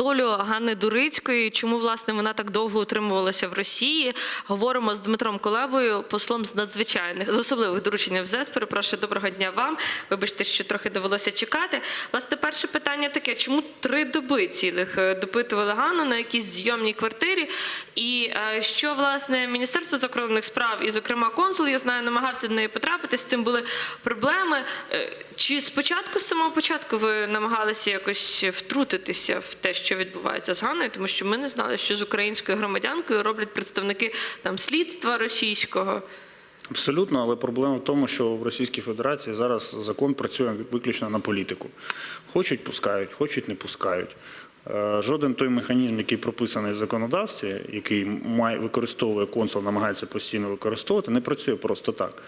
долю Ганни Дурицької. Чому власне вона так довго утримувалася в Росії? Говоримо з Дмитром Колебою, послом з надзвичайних з особливих доручень МЗС. Перепрошую, доброго дня вам. Вибачте, що трохи довелося чекати. Власне, перше питання таке: чому три доби цілих е, допитували Ганну на якійсь зйомній квартирі? І е, що власне Міністерство закордонних справ і, зокрема, консул, я знаю, намагався до неї потрапити. З цим були проблеми. Е, Чи спочатку, з самого початку, ви намагалися якось втрутитися в те, що відбувається з Ганною, тому що ми не знали, що з українською громадянкою роблять представники там слідства російського. Абсолютно, але проблема в тому, що в Російській Федерації зараз закон працює виключно на політику. Хочуть пускають, хочуть не пускають. Е, Жоден той механізм, який прописаний в законодавстві, який має використовує консул, намагається постійно використовувати, не працює просто так.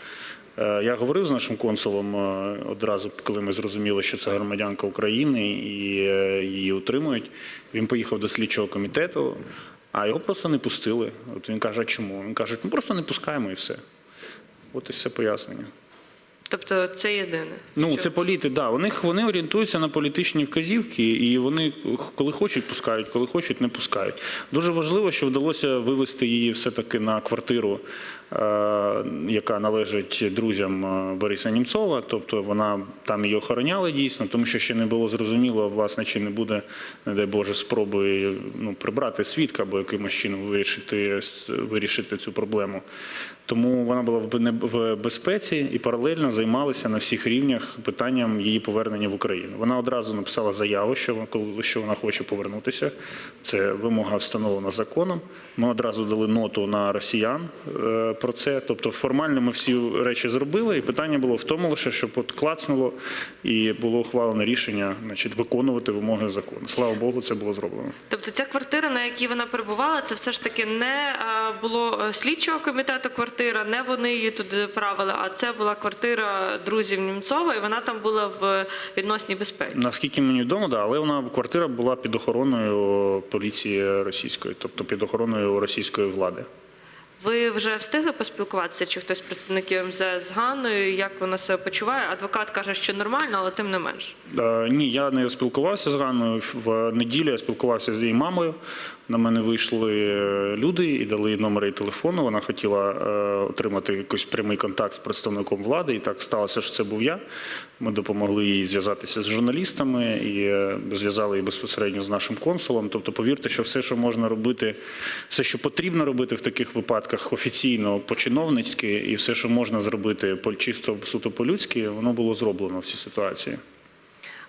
Е, Я говорив з нашим консулом е, одразу, коли ми зрозуміли, що це громадянка України і е, її утримують. Він поїхав до слідчого комітету, а його просто не пустили. От він каже, чому? Він каже, ми просто не пускаємо і все. От і все пояснення. Тобто це єдине. Ну, це політи, да. Вони, вони орієнтуються на політичні вказівки, і вони коли хочуть, пускають, коли хочуть, не пускають. Дуже важливо, що вдалося вивести її все-таки на квартиру, яка належить друзям е, Бориса Німцова. Тобто вона там її охороняли дійсно, тому що ще не було зрозуміло, власне, чи не буде, не дай Боже, спроби ну, прибрати свідка або якимось чином вирішити, вирішити цю проблему. Тому вона була в безпеці і паралельно займалася на всіх рівнях питанням її повернення в Україну. Вона одразу написала заяву, що що вона хоче повернутися. Це вимога встановлена законом. Ми одразу дали ноту на росіян е, про це. Тобто, формально ми всі речі зробили, і питання було в тому лише, щоб от клацнуло і було ухвалене рішення, значить, виконувати вимоги закону. Слава Богу, це було зроблено. Тобто ця квартира, на якій вона перебувала, це все ж таки не е, було е, слідчого комітету квартира, не вони її туди правили, а це була квартира друзів Німцова, і вона там була в відносній безпеці. Наскільки мені відомо, да, але вона квартира була під охороною поліції російської, тобто під охороною російської влади. Ви вже встигли поспілкуватися, чи хтось з представників МЗС з Ганною, як вона себе почуває? Адвокат каже, що нормально, але тим не менш. Е, ні, я не спілкувався з Ганною. В неділю я спілкувався з її мамою. На мене вийшли е, люди і дали номер її телефону. Вона хотіла е, отримати якийсь прямий контакт з представником влади. І так сталося, що це був я. Ми допомогли їй зв'язатися з журналістами і е, зв'язали її безпосередньо з нашим консулом. Тобто, повірте, що все, що можна робити, все, що потрібно робити в таких випадках офіційно, по-чиновницьки, і все, що можна зробити по чисто суто по-людськи, воно було зроблено в цій ситуації.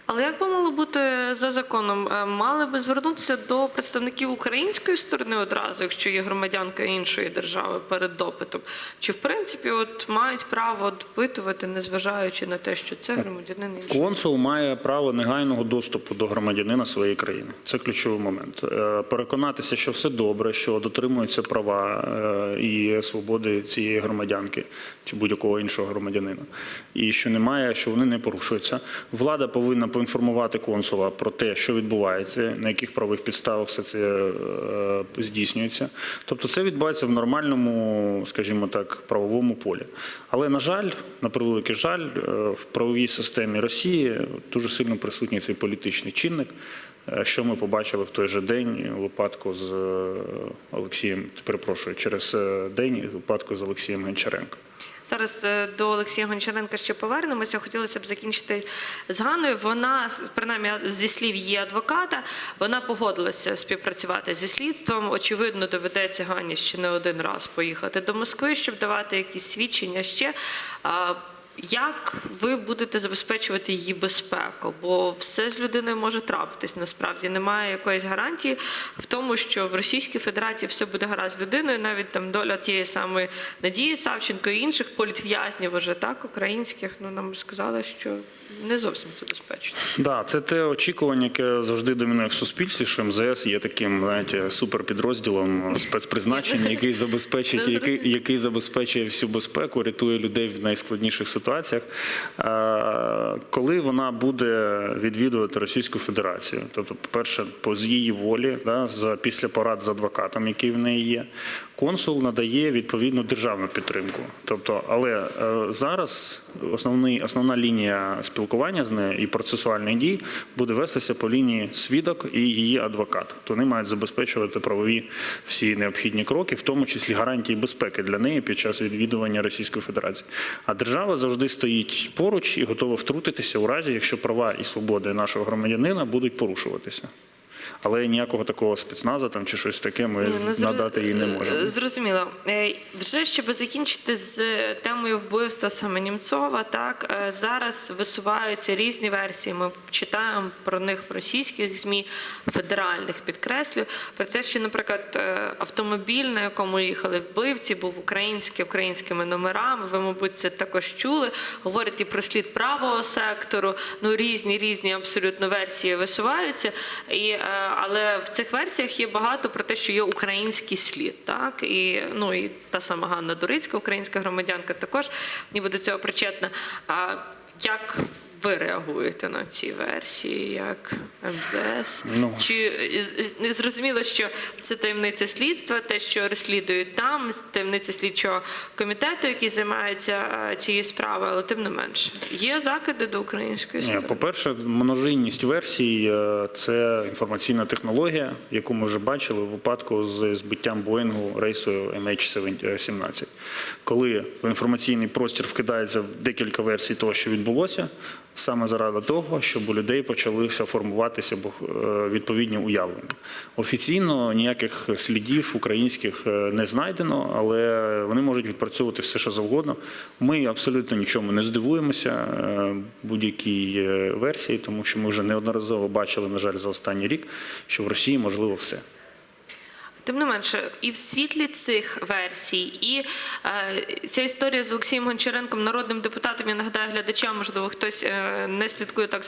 Але як би мало бути за законом? Е, Мали би звернутися до представників української сторони одразу, якщо є громадянка іншої держави перед допитом? Чи в принципі от мають право допитувати, незважаючи на те, що це громадянин іншої? Консул має право негайного доступу до громадянина своєї країни. Це ключовий момент. Е, Переконатися, що все добре, що дотримуються права е, і свободи цієї громадянки чи будь-якого іншого громадянина, і що немає, що вони не порушуються. Влада повинна поінформувати консула про те, що відбувається, на яких правових підставах все це е, здійснюється. Тобто, це відбувається в нормальному, скажімо так, правовому полі. Але на жаль, на превеликий жаль, е, в правовій системі Росії дуже сильно присутній цей політичний чинник. е, Що ми побачили в той же день випадку з Олексієм, перепрошую, через день випадку з Олексієм Гончаренко. Зараз е, до Олексія Гончаренка ще повернемося. Хотілося б закінчити з Ганою. Вона, принаймні, зі слів її адвоката, вона погодилася співпрацювати зі слідством. Очевидно, доведеться Гані ще не один раз поїхати до Москви, щоб давати якісь свідчення ще. Як ви будете забезпечувати її безпеку? Бо все з людиною може трапитись. Насправді немає якоїсь гарантії в тому, що в Російській Федерації все буде гаразд з людиною, навіть там доля тієї самої Надії Савченко і інших політв'язнів, уже так українських. Ну нам сказали, що не зовсім це безпечно. Да, це те очікування, яке завжди домінує в суспільстві, що МЗС є таким, знаєте, суперпідрозділом спецпризначення, який забезпечить, який, який забезпечує всю безпеку, рятує людей в найскладніших ситуаціях. Е, Коли вона буде відвідувати Російську Федерацію, тобто, по-перше, по з її волі, да, за після порад з адвокатом, який в неї є. Консул надає відповідну державну підтримку. Тобто, але е, зараз основний, основна лінія спілкування з нею і процесуальних дій буде вестися по лінії свідок і її адвокат. Вони мають забезпечувати правові всі необхідні кроки, в тому числі гарантії безпеки для неї під час відвідування Російської Федерації. А держава завжди стоїть поруч і готова втрутитися у разі, якщо права і свободи нашого громадянина будуть порушуватися. Але ніякого такого спецназа там чи щось таке ми Ні, ну, зро- надати їй не можемо. е, Зрозуміло. Е, Вже щоб закінчити з темою вбивства саме Німцова, так е, зараз висуваються різні версії. Ми читаємо про них в російських змі федеральних підкреслю. Про те, що, наприклад, е, автомобіль, на якому їхали вбивці, був український українськими номерами. Ви, мабуть, це також чули. Говорять і про слід правого сектору. Ну різні різні абсолютно версії висуваються. І, е, але в цих версіях є багато про те, що є український слід. Так і ну і та сама Ганна Дурицька, українська громадянка, також ніби до цього причетна. А як ви реагуєте на ці версії, як МЗС? Ну. Чи з- з- зрозуміло, що це таємниця слідства, те, що розслідують там, таємниця слідчого комітету, який займається е, цією справою, але тим не менше є закиди до української Ні, сторони. По-перше, множинність версій е, це інформаційна технологія, яку ми вже бачили в випадку з збиттям Боїнгу рейсу MH17. Коли в інформаційний простір вкидається декілька версій того, що відбулося, саме заради того, щоб у людей почалися формуватися е, відповідні уявлення. Офіційно ніяких слідів українських е, не знайдено, але вони можуть відпрацьовувати все, що завгодно. Ми абсолютно нічому не здивуємося е, будь-якій версії, тому що ми вже неодноразово бачили, на жаль, за останній рік, що в Росії можливо все. Тим не менше, і в світлі цих версій, і е, ця історія з Олексієм Гончаренком, народним депутатом, я нагадаю глядачам, можливо, хтось е, не слідкує так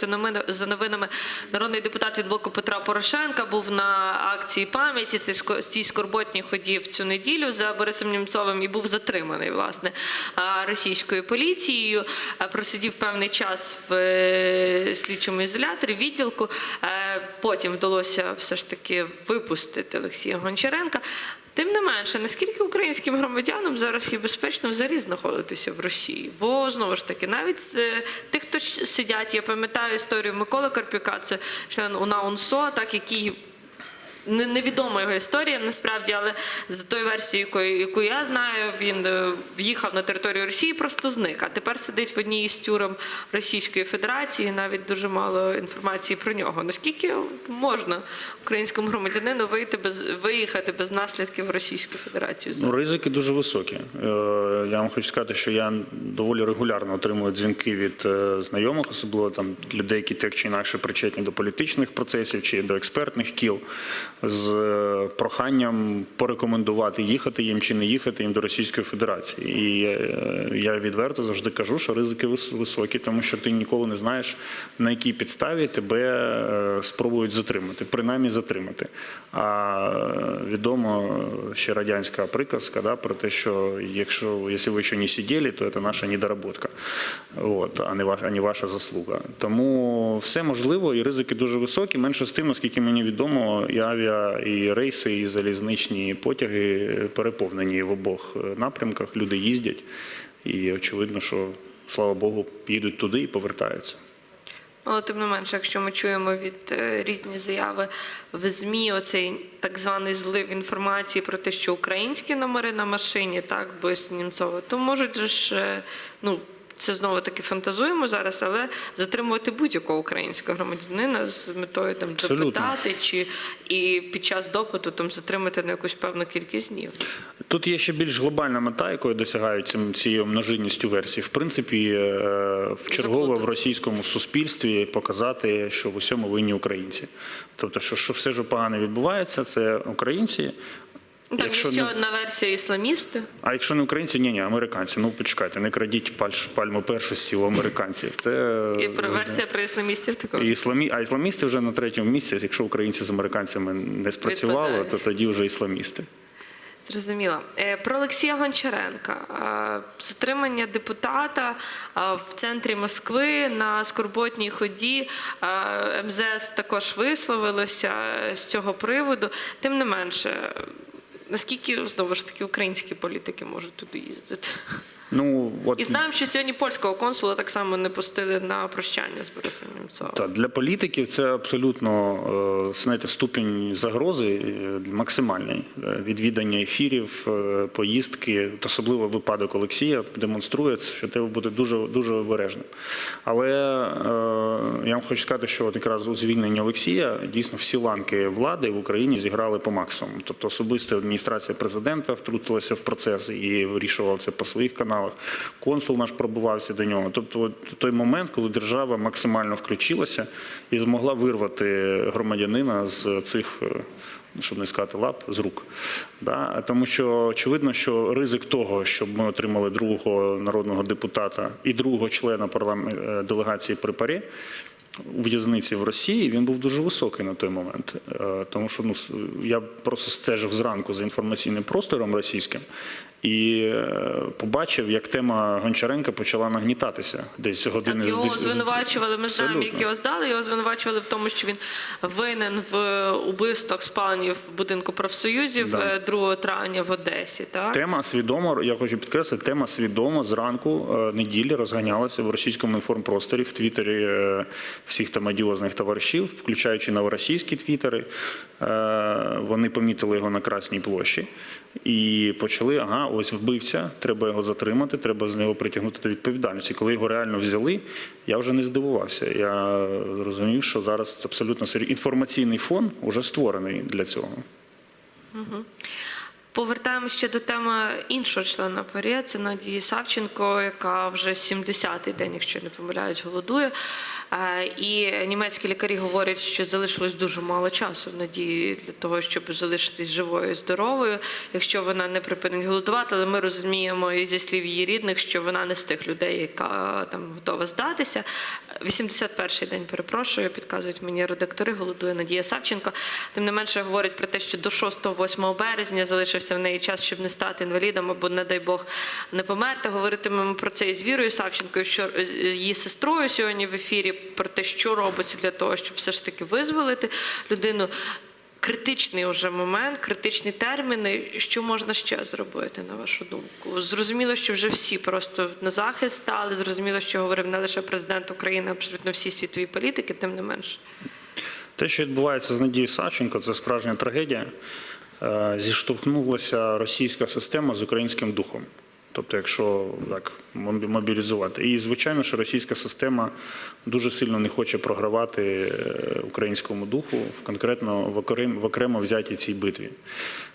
за новинами. Народний депутат від блоку Петра Порошенка був на акції пам'яті цій ско- цій скорботній ході цю неділю за Борисом Німцовим і був затриманий власне е, російською поліцією. Е, Просидів певний час в е, слідчому ізоляторі, відділку. Потім вдалося все ж таки випустити Олексія Гончаренка. Тим не менше, наскільки українським громадянам зараз є безпечно взагалі знаходитися в Росії? Бо знову ж таки, навіть з е, тих, хто сидять, я пам'ятаю історію Миколи Карпюка, це член УНАУНСО, так який невідома його історія насправді, але за тою версією, яку я знаю, він е, в'їхав на територію Росії, просто зник. А тепер сидить в одній із тюрем Російської Федерації. Навіть дуже мало інформації про нього. Наскільки можна українському громадянину вийти без виїхати без наслідків в Російську Федерацію? Ну, ризики дуже високі. Е, Я вам хочу сказати, що я доволі регулярно отримую дзвінки від е, знайомих, особливо там людей, які так чи інакше причетні до політичних процесів чи до експертних кіл, з е, проханням порекомендувати їхати їм чи не їхати їм до Російської Федерації. І е, я відверто завжди кажу, що ризики вис- високі, тому що ти ніколи не знаєш, на якій підставі тебе е, спробують затримати, принаймні затримати. А відомо ще радянська приказка да, про те, що якщо, якщо ви ще не сиділи, то це наша недоработка, от, а, не ваша, а не ваша заслуга. Тому все можливо, і ризики дуже високі. Менше з тим, наскільки мені відомо, і авіа, і рейси, і залізничні потяги переповнені в обох е, напрямках. Люди їздять, і очевидно, що слава Богу, їдуть туди і повертаються. Але тим не менше, якщо ми чуємо від е, різні заяви в ЗМІ, оцей так званий злив інформації про те, що українські номери на машині, так, без Німцова, то можуть же ж, е, ну, це знову таки фантазуємо зараз, але затримувати будь-якого українського громадянина з метою там Абсолютно. допитати чи і під час допиту там затримати на якусь певну кількість днів. Тут є ще більш глобальна мета, якої досягають цим- цією множинністю версій. В принципі, е, в чергове в російському суспільстві показати, що в усьому винні українці. Тобто, що, що все, що погано відбувається, це українці. Ну, Там Якщо є ще не- одна версія ісламісти. А якщо не українці, ні, ні, американці. Ну почекайте, не крадіть пальш- пальму першості у американців. Це І про версія про ісламістів також. і ісламі... А ісламісти вже на третьому місці. Якщо українці з американцями не спрацювало, Відпадають. то тоді вже ісламісти. Зрозуміло. Е, Про Олексія Гончаренка. Е, Затримання депутата е, в центрі Москви на скорботній ході. Е, МЗС також висловилося з цього приводу. Тим не менше, наскільки знову ж таки українські політики можуть туди їздити? Ну от І знаємо, що сьогодні польського консула так само не пустили на прощання з Борисом Німцовим. Та для політиків це абсолютно е, знаєте, ступінь загрози е, максимальний. Е, Відвідання ефірів, поїздки, особливо випадок Олексія демонструє, що треба бути дуже дуже обережним. Але я вам хочу сказати, що от якраз у звільненні Олексія дійсно всі ланки влади в Україні зіграли по максимуму. Тобто особисто адміністрація президента втрутилася в процес і вирішувала це по своїх каналах. Консул наш пробувався до нього. Тобто, от той момент, коли держава максимально включилася і змогла вирвати громадянина з цих. е, Щоб не сказати лап з рук, да? тому що очевидно, що ризик того, щоб ми отримали другого народного депутата і другого члена парламент е, делегації при парі в'язниці в Росії, він був дуже високий на той момент. Е, Тому що ну я просто стежив зранку за інформаційним простором російським і е, побачив, як тема Гончаренка почала нагнітатися десь години Так, його з- звинувачували. Ми знаємо, як його здали. Його звинувачували в тому, що він винен в убивствах спаленні в будинку профсоюзів Да. е, 2 травня в Одесі. Так Тема свідомо, я хочу підкреслити, тема свідомо зранку е, неділі розганялася в російському інформпросторі, в твіттері е, всіх там одіозних товаришів, включаючи новоросійські твіттери. Е, Вони помітили його на Красній площі і почали: ага, ось вбивця, треба його затримати, треба з нього притягнути до відповідальності. Коли його реально взяли, я вже не здивувався. Я зрозумів, що зараз абсолютно серйозний інформаційний фон вже створений для цього. Повертаємося ще до теми іншого члена ПАРЄ, це Надії Савченко, яка вже 70-й день, якщо не помиляюсь, голодує. І німецькі лікарі говорять, що залишилось дуже мало часу в надії для того, щоб залишитись живою і здоровою, якщо вона не припинить голодувати. Але ми розуміємо і зі слів її рідних, що вона не з тих людей, яка там готова здатися. 81-й день, перепрошую, підказують мені редактори, голодує Надія Савченко. Тим не менше говорять про те, що до 6-8 березня залишився в неї час, щоб не стати інвалідом або, не дай Бог, не померти. Говоритимемо про це із Вірою Савченкою, що її сестрою сьогодні в ефірі про те, що робиться для того, щоб все ж таки визволити людину. Критичний уже момент, критичні терміни. Що можна ще зробити, на вашу думку? Зрозуміло, що вже всі просто на захист стали. Зрозуміло, що говорив не лише президент України, а абсолютно всі світові політики, тим не менше. Те, що відбувається з Надією Савченко, це справжня трагедія. Е, Зіштовхнулася російська система з українським духом. Тобто, якщо так мобілізувати. І звичайно, що російська система дуже сильно не хоче програвати е, українському духу, в конкретно в окрем, в окремо взятій цій битві.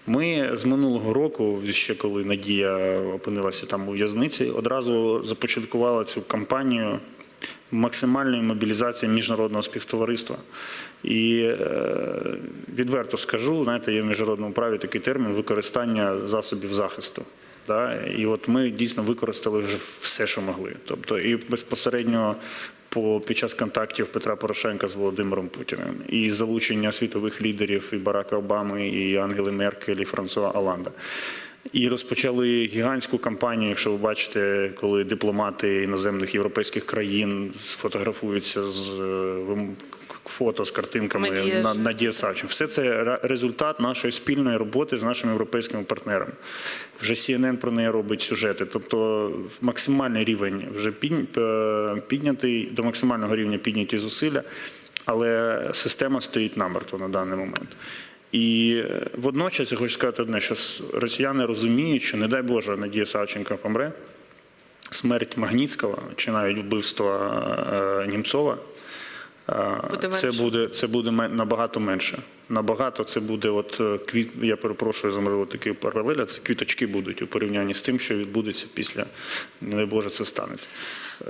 Ми з минулого року, ще коли Надія опинилася там у в'язниці, одразу започаткували цю кампанію максимальної мобілізації міжнародного співтовариства. І е, відверто скажу, знаєте, є в міжнародному праві такий термін використання засобів захисту. Да? І от ми дійсно використали вже все, що могли. Тобто, і безпосередньо по під час контактів Петра Порошенка з Володимиром Путіним, і залучення світових лідерів і Барака Обами, і Ангели Меркель, і Франсуа Аланда. І розпочали гігантську кампанію, якщо ви бачите, коли дипломати іноземних європейських країн сфотографуються з е, фото з картинками Надія на, ж. Надія Савченко. Все це результат нашої спільної роботи з нашими європейськими партнерами. Вже CNN про неї робить сюжети. Тобто максимальний рівень вже е, піднятий, до максимального рівня підняті зусилля, але система стоїть намертво на даний момент. І е, водночас я хочу сказати одне, що росіяни розуміють, що не дай Боже Надія Савченко помре, смерть Магнітського чи навіть вбивство е, Німцова. Це буде це буде набагато менше. Набагато це буде, от е, квіт. Я перепрошую за можливо такий паралель, це квіточки будуть у порівнянні з тим, що відбудеться після, не Боже, це станеться.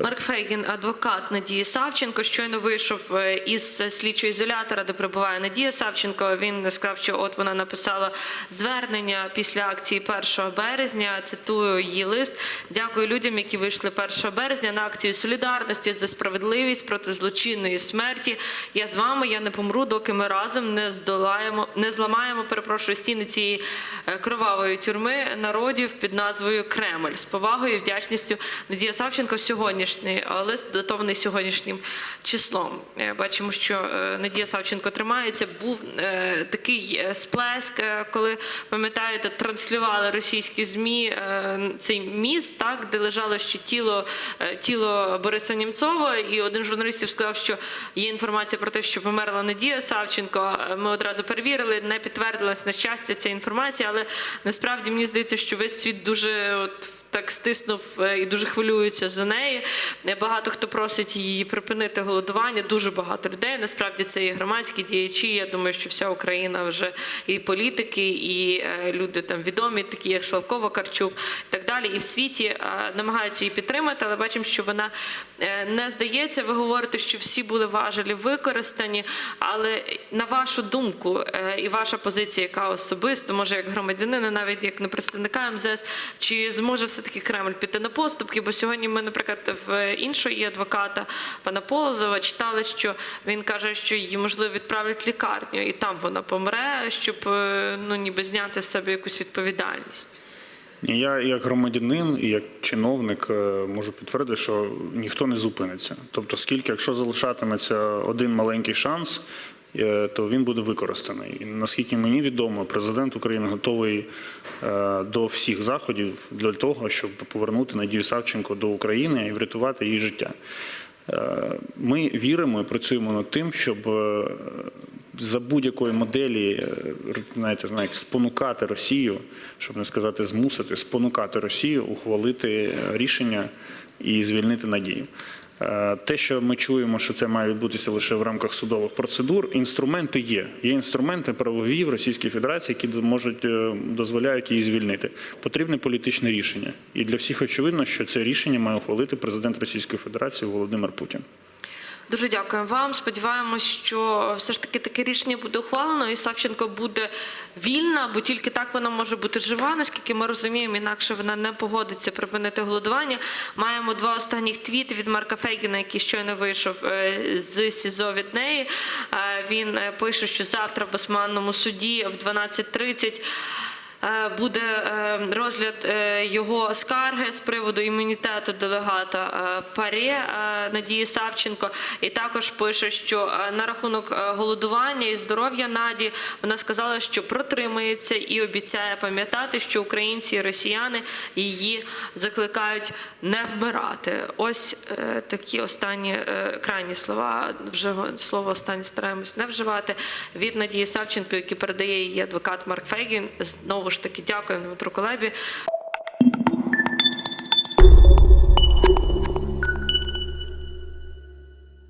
Марк Фейгін, адвокат Надії Савченко, щойно вийшов е, із слідчого ізолятора, де перебуває Надія Савченко. Він сказав, що от вона написала звернення після акції 1 березня. Цитую її лист. Дякую людям, які вийшли 1 березня на акцію солідарності за справедливість проти злочинної смерті. Я з вами, я не помру, доки ми разом не здолаємо здолаємо, не зламаємо, перепрошую, стіни цієї е, кровавої тюрми народів під назвою Кремль з повагою і вдячністю Надія Савченко сьогоднішній е, лист датований сьогоднішнім числом. Е, Бачимо, що Надія Савченко тримається. Був такий сплеск, коли пам'ятаєте, транслювали російські змі цей міст, так де лежало ще тіло, тіло Бориса Німцова, і один з журналістів сказав, що є інформація про те, що померла Надія Савченко. Ми одразу перевірили, не підтвердилась на щастя ця інформація, але насправді мені здається, що весь світ дуже от. Так стиснув е, і дуже хвилюється за неї. Е, Багато хто просить її припинити голодування. Дуже багато людей. Насправді це і громадські діячі. Я думаю, що вся Україна вже і політики, і е, люди там відомі, такі як Славко Вакарчук, і так далі. І в світі намагаються її підтримати, але бачимо, що вона не здається. Ви говорите, що всі були важелі використані. Але на вашу думку і ваша позиція, яка особисто, може як громадянина, навіть як не представника МЗС, чи зможе все-таки Кремль піти на поступки? Бо сьогодні ми, наприклад, в іншого адвоката пана Полозова читали, що він каже, що її можливо відправлять в лікарню, і там вона помре, щоб е, ну ніби зняти з себе якусь відповідальність. Я як громадянин і як чиновник е, можу підтвердити, що ніхто не зупиниться. Тобто, скільки, якщо залишатиметься один маленький шанс, то він буде використаний. І наскільки мені відомо, президент України готовий е, до всіх заходів для того, щоб повернути Надію Савченко до України і врятувати її життя. Е, Ми віримо і працюємо над тим, щоб е, за будь-якої моделі е, знаєте, знаєте, спонукати Росію, щоб не сказати змусити, спонукати Росію ухвалити е, рішення і звільнити надію. Е, Те, що ми чуємо, що це має відбутися лише в рамках судових процедур, інструменти є. Є інструменти правові в Російській Федерації, які можуть е, дозволяють її звільнити. Потрібне політичне рішення. І для всіх очевидно, що це рішення має ухвалити президент Російської Федерації Володимир Путін. Дуже дякуємо вам. Сподіваємось, що все ж таки таке рішення буде ухвалено, і Савченко буде вільна, бо тільки так вона може бути жива. Наскільки ми розуміємо, інакше вона не погодиться припинити голодування. Маємо два останніх твіти від Марка Фейгіна, який щойно вийшов е, з СІЗО від неї. Е, Він е, пише, що завтра в Басманному суді в 12.30 Е, буде е, розгляд е, його скарги з приводу імунітету делегата е, ПАРЄ е, Надії Савченко. І також пише, що е, на рахунок е, голодування і здоров'я Наді вона сказала, що протримається і обіцяє пам'ятати, що українці і росіяни її закликають не вмирати. Ось е, такі останні е, крайні слова. Вже слово останнє стараємось не вживати від Надії Савченко, який передає її адвокат Марк Фейгін. Знову ж таки, дякуємо Дмитру Колебі.